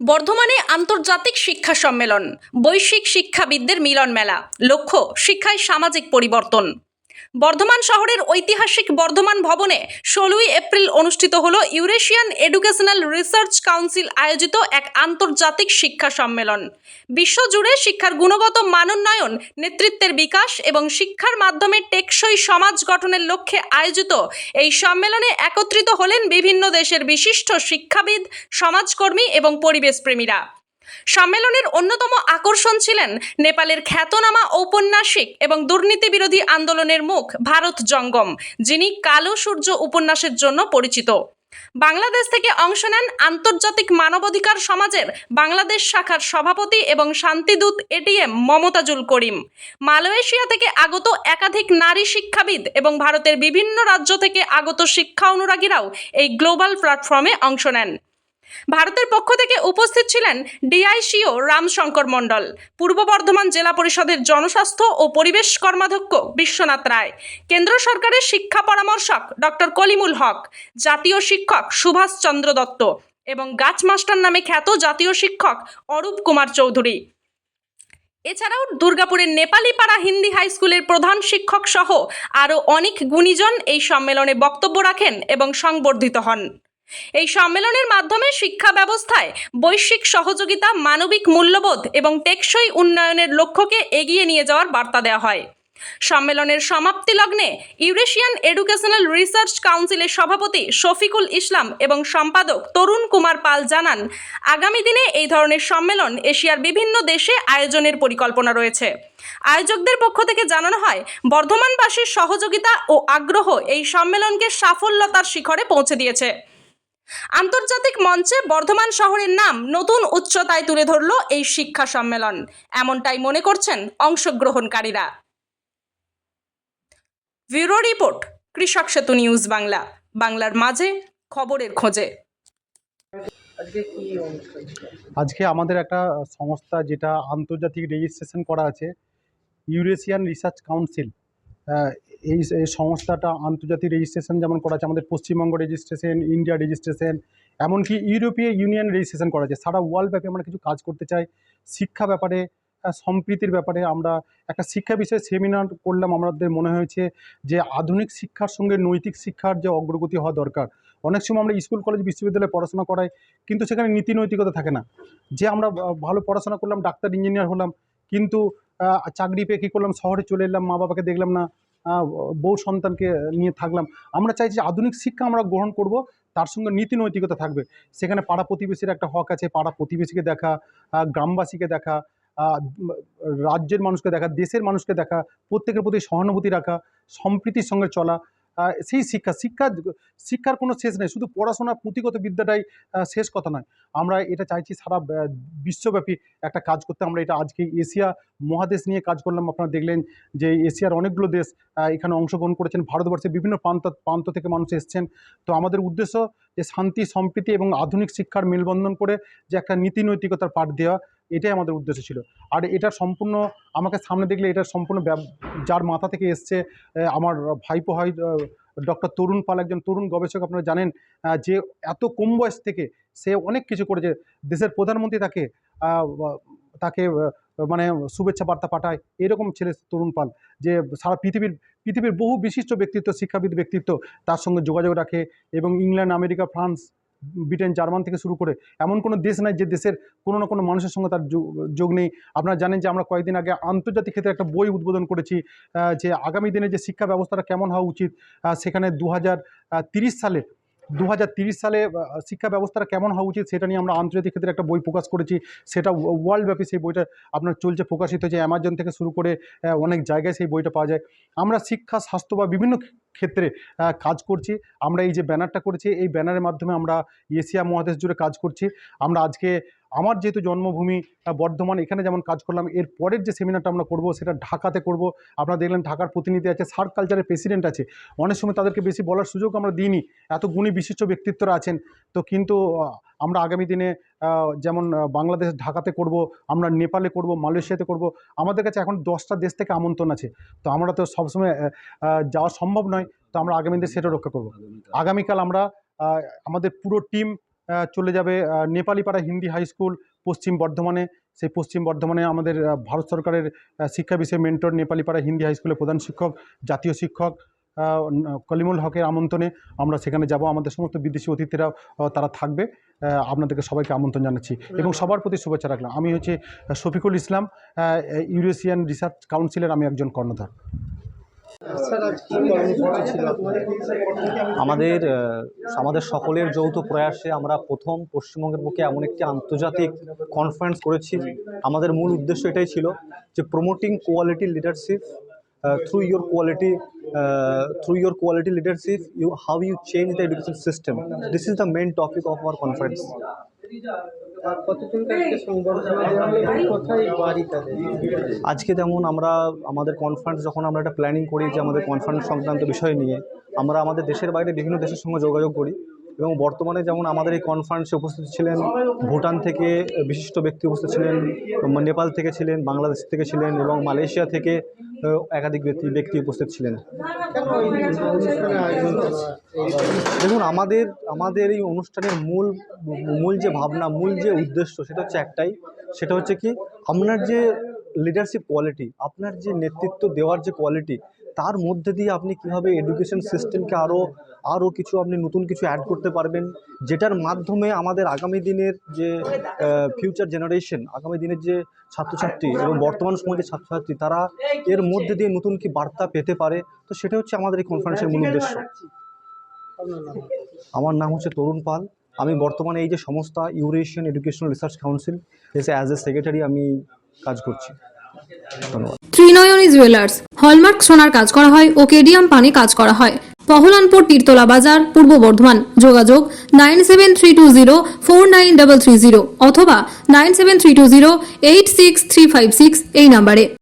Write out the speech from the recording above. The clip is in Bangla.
বর্ধমানে আন্তর্জাতিক শিক্ষা সম্মেলন বৈশ্বিক শিক্ষাবিদদের মিলন মেলা। লক্ষ্য শিক্ষায় সামাজিক পরিবর্তন। বর্ধমান শহরের ঐতিহাসিক বর্ধমান ভবনে ষোলোই এপ্রিল অনুষ্ঠিত হল ইউরেশিয়ান এডুকেশনাল রিসার্চ কাউন্সিল আয়োজিত এক আন্তর্জাতিক শিক্ষা সম্মেলন। বিশ্বজুড়ে শিক্ষার গুণগত মানোন্নয়ন, নেতৃত্বের বিকাশ এবং শিক্ষার মাধ্যমে টেকসই সমাজ গঠনের লক্ষ্যে আয়োজিত এই সম্মেলনে একত্রিত হলেন বিভিন্ন দেশের বিশিষ্ট শিক্ষাবিদ, সমাজকর্মী এবং পরিবেশপ্রেমীরা। সম্মেলনের অন্যতম আকর্ষণ ছিলেন নেপালের খ্যাতনামা ঔপন্যাসিক এবং দুর্নীতি বিরোধী আন্দোলনের মুখ ভারত জঙ্গম, যিনি কালো সূর্য উপন্যাসের জন্য পরিচিত। বাংলাদেশ থেকে অংশ নেন আন্তর্জাতিক মানবাধিকার সমাজের বাংলাদেশ শাখার সভাপতি এবং শান্তিদূত এটিএম মমতাজুল করিম। মালয়েশিয়া থেকে আগত একাধিক নারী শিক্ষাবিদ এবং ভারতের বিভিন্ন রাজ্য থেকে আগত শিক্ষা অনুরাগীরাও এই গ্লোবাল প্ল্যাটফর্মে অংশ নেন। ভারতের পক্ষ থেকে উপস্থিত ছিলেন ডিআইসিও রামশঙ্কর মণ্ডল, পূর্ব বর্ধমান জেলা পরিষদের জনস্বাস্থ্য ও পরিবেশ কর্মাধ্যক্ষ বিশ্বনাথ রায়, কেন্দ্র সরকারের শিক্ষা পরামর্শক ডক্টর কলিমুল হক, জাতীয় শিক্ষক সুভাষ চন্দ্র দত্ত এবং গাছ মাস্টার নামে খ্যাত জাতীয় শিক্ষক অরূপ কুমার চৌধুরী। এছাড়াও দুর্গাপুরের নেপালি পাড়া হিন্দি হাই স্কুলের প্রধান শিক্ষক সহ আরও অনেক গুণীজন এই সম্মেলনে বক্তব্য রাখেন এবং সংবর্ধিত হন। এই সম্মেলনের মাধ্যমে শিক্ষা ব্যবস্থায় বৈশ্বিক সহযোগিতা, মানবিক মূল্যবোধ এবং টেকসই উন্নয়নের লক্ষ্যকে এগিয়ে নিয়ে যাওয়ার বার্তা দেওয়া হয়। সম্মেলনের সমাপ্তি লগ্নে ইউরেশিয়ান এডুকেশনাল রিসার্চ কাউন্সিলের সভাপতি শফিকুল ইসলাম এবং সম্পাদক তরুণ কুমার পাল জানান, আগামী দিনে এই ধরনের সম্মেলন এশিয়ার বিভিন্ন দেশে আয়োজনের পরিকল্পনা রয়েছে। আয়োজকদের পক্ষ থেকে জানানো হয়, বর্ধমানবাসীর সহযোগিতা ও আগ্রহ এই সম্মেলনকে সাফল্যতার শিখরে পৌঁছে দিয়েছে। আন্তর্জাতিক মঞ্চে বর্ধমান শহরের নাম নতুন উচ্চতায় তুলে ধরল এই শিক্ষা সম্মেলন। এমনটাই মনে করছেন অংশগ্রহণকারীরা। ব্যুরো রিপোর্ট কৃষক সেতু নিউজ বাংলা। বাংলার মাঝে খবরের খোঁজে। আজকে আমাদের একটা সংস্থা যেটা আন্তর্জাতিক রেজিস্ট্রেশন করা আছে ইউরেশিয়ান রিসার্চ কাউন্সিল এই এই সংস্থাটা আন্তর্জাতিক রেজিস্ট্রেশন যেমন করা আছে আমাদের পশ্চিমবঙ্গ রেজিস্ট্রেশন ইন্ডিয়া রেজিস্ট্রেশন এমনকি ইউরোপীয় ইউনিয়ন রেজিস্ট্রেশন করা আছে সারা ওয়ার্ল্ড ব্যাপী আমরা কিছু কাজ করতে চাই। শিক্ষা ব্যাপারে সম্প্রীতির ব্যাপারে আমরা একটা শিক্ষা বিষয়ে সেমিনার করলাম। আমাদের মনে হয়েছে যে আধুনিক শিক্ষার সঙ্গে নৈতিক শিক্ষার যে অগ্রগতি হওয়া দরকার। অনেক সময় আমরা স্কুল কলেজ বিশ্ববিদ্যালয়ে পড়াশোনা করাই, কিন্তু সেখানে নীতি নৈতিকতা থাকে না। যে আমরা ভালো পড়াশোনা করলাম, ডাক্তার ইঞ্জিনিয়ার হলাম, কিন্তু চাকরি পেয়ে কী করলাম? শহরে চলে এলাম মা বাবাকে দেখলাম না। বউ সন্তানকে নিয়ে থাকলাম। আমরা চাইছি যে আধুনিক শিক্ষা আমরা গ্রহণ করব, তার সঙ্গে নীতি নৈতিকতা থাকবে। সেখানে পাড়া প্রতিবেশীর একটা হক আছে, পাড়া প্রতিবেশীকে দেখা গ্রামবাসীকে দেখা রাজ্যের মানুষকে দেখা, দেশের মানুষকে দেখা, প্রত্যেকের প্রতি সহানুভূতি রাখা, সম্প্রীতির সঙ্গে চলা সেই শিক্ষা শিক্ষা, শিক্ষার কোনো শেষ নেই। শুধু পড়াশোনা পুঁথিগত বিদ্যাটাই শেষ কথা নয়। আমরা এটা চাইছি সারা বিশ্বব্যাপী একটা কাজ করতে। আমরা এটা আজকে এশিয়া মহাদেশ নিয়ে কাজ করলাম। আপনারা দেখলেন যে এশিয়ার অনেকগুলো দেশ এখানে অংশগ্রহণ করেছেন। ভারতবর্ষের বিভিন্ন প্রান্ত প্রান্ত থেকে মানুষ এসছেন। তো আমাদের উদ্দেশ্য যে শান্তি, সম্প্রীতি এবং আধুনিক শিক্ষার মেলবন্ধন করে যে একটা নীতি নৈতিকতার পাঠ দেওয়া। এটাই আমাদের উদ্দেশ্য ছিল। আর এটা সম্পূর্ণ, আমাকে সামনে দেখলে এটা সম্পূর্ণ যার মাথা থেকে এসছে আমার ভাইপো হয় ডক্টর তরুণ পাল একজন তরুণ গবেষক, আপনারা জানেন যে এত কম বয়স থেকে সে অনেক কিছু করেছে। দেশের প্রধানমন্ত্রী তাকে তাকে মানে শুভেচ্ছা বার্তা পাঠায়, এরকম ছেলে তরুণ পাল, যে সারা পৃথিবীর পৃথিবীর বহু বিশিষ্ট ব্যক্তিত্ব, শিক্ষাবিদ ব্যক্তিত্ব, তার সঙ্গে যোগাযোগ রাখে এবং England, America, France Britain, German থেকে শুরু করে এমন কোনো দেশ নাই যে দেশের কোনো না কোনো মানুষের সঙ্গে তার যোগ- নেই। আপনারা জানেন যে আমরা কয়েকদিন আগে আন্তর্জাতিক ক্ষেত্রে একটা বই উদ্বোধন করেছি যে আগামী দিনে যে শিক্ষা ব্যবস্থাটা কেমন হওয়া উচিত সেখানে দু সালে দু সালে শিক্ষা ব্যবস্থাটা কেমন হওয়া উচিত সেটা নিয়ে আমরা আন্তর্জাতিক ক্ষেত্রে একটা বই প্রকাশ করেছি। সেটা ওয়ার্ল্ড ব্যাপী সেই বইটা আপনার চলছে, প্রকাশিত হয়েছে। অ্যামাজন থেকে শুরু করে অনেক জায়গায় সেই বইটা পাওয়া যায়। আমরা শিক্ষা, স্বাস্থ্য বা বিভিন্ন ক্ষেত্রে কাজ করছি। আমরা এই যে ব্যানারটা করেছি, এই ব্যানারের মাধ্যমে আমরা এশিয়া মহাদেশ জুড়ে কাজ করছি। আমরা আজকে আমার যেহেতু জন্মভূমি বর্ধমান, এখানে যেমন কাজ করলাম, এর পরের যে সেমিনারটা আমরা করব, সেটা ঢাকাতে করব। আপনারা দেখলেন ঢাকার প্রতিনিধি আছে, সার্ক কালচারের প্রেসিডেন্ট আছে। অনেক সময় তাদেরকে বেশি বলার সুযোগ আমরা দিইনি। এত গুণী বিশিষ্ট ব্যক্তিত্বরা আছেন। তো কিন্তু আমরা আগামী দিনে যেমন বাংলাদেশ ঢাকাতে করব, আমরা নেপালে করব, মালয়েশিয়াতে করব, আমাদের কাছে এখন দশটা দেশ থেকে আমন্ত্রণ আছে। তো আমরা তো সবসময় যাওয়া সম্ভব নয়, তো আমরা আগামী দিনে সেটা রক্ষা করব। আগামীকাল আমরা আমাদের পুরো টিম চলে যাবে নেপালিপাড়া হিন্দি হাই স্কুল, পশ্চিম বর্ধমানে। সেই পশ্চিম বর্ধমানে আমাদের ভারত সরকারের শিক্ষা বিষয়ে মেন্টর নেপালিপাড়া হিন্দি হাই স্কুলের প্রধান শিক্ষক, জাতীয় শিক্ষক কলিমুল হকের আমন্ত্রণে আমরা সেখানে যাব। আমাদের সমস্ত বিদেশি অতিথিরাও আহ, তারা থাকবে। আপনাদেরকে সবাইকে আমন্ত্রণ জানাচ্ছি। এবং সবার প্রতি শুভেচ্ছা রাখলাম। আমি হচ্ছে শফিকুল ইসলাম ইউরেশিয়ান রিসার্চ কাউন্সিলের আমি একজন কর্ণধার। আমাদের আমাদের সকলের যৌথ প্রয়াসে আমরা প্রথম পশ্চিমবঙ্গের বুকে এমন একটি আন্তর্জাতিক কনফারেন্স করেছি। আমাদের মূল উদ্দেশ্য এটাই ছিল যে promoting quality leadership through your quality through your quality leadership, you how you change the education system This সংবর্ধনা দেওয়া হলো এবং কোথায় বাড়ি তাদের আজকে যেমন আমরা আমাদের কনফারেন্স যখন আমরা একটা প্ল্যানিং করি যে আমাদের কনফারেন্স সংক্রান্ত বিষয় নিয়ে আমরা আমাদের দেশের বাইরে বিভিন্ন দেশের সঙ্গে যোগাযোগ করি এবং বর্তমানে যেমন আমাদের এই কনফারেন্সে উপস্থিত ছিলেন, ভুটান থেকে বিশিষ্ট ব্যক্তি উপস্থিত ছিলেন নেপাল থেকে ছিলেন, বাংলাদেশ থেকে ছিলেন এবং মালয়েশিয়া থেকে একাধিক ব্যক্তি ব্যক্তি উপস্থিত ছিলেন। দেখুন, আমাদের আমাদের এই অনুষ্ঠানের মূল মূল যে ভাবনা, মূল যে উদ্দেশ্য, সেটা হচ্ছে একটাই। সেটা হচ্ছে কি, আপনার যে লিডারশিপ কোয়ালিটি আপনার যে নেতৃত্ব দেওয়ার যে কোয়ালিটি তার মধ্যে দিয়ে আপনি কীভাবে এডুকেশন সিস্টেমকে আরও আরও কিছু আপনি নতুন কিছু অ্যাড করতে পারবেন, যেটার মাধ্যমে আমাদের আগামী দিনের যে ফিউচার জেনারেশন আগামী দিনের যে ছাত্রছাত্রী এবং বর্তমান সমাজের ছাত্রছাত্রী, তারা এর মধ্যে দিয়ে নতুন কি বার্তা পেতে পারে, তো সেটা হচ্ছে আমাদের এই কনফারেন্সের মূল উদ্দেশ্য। আমার নাম হচ্ছে তরুণ পাল। আমি বর্তমানে এই যে সংস্থা ইউরেশিয়ান এডুকেশনাল রিসার্চ কাউন্সিল এসে অ্যাজ এ সেক্রেটারি আমি কাজ করছি। ধন্যবাদ। ত্রিনয়নী জুয়েলার্স হলমার্ক সোনার কাজ করা হয় ও কেডিয়াম পানি কাজ করা হয়। পহলানপুর তীরতলা বাজার, পূর্ব বর্ধমান। যোগাযোগ nine seven three two zero four nine double three zero অথবা nine seven three two zero eight six three five six এই নাম্বারে।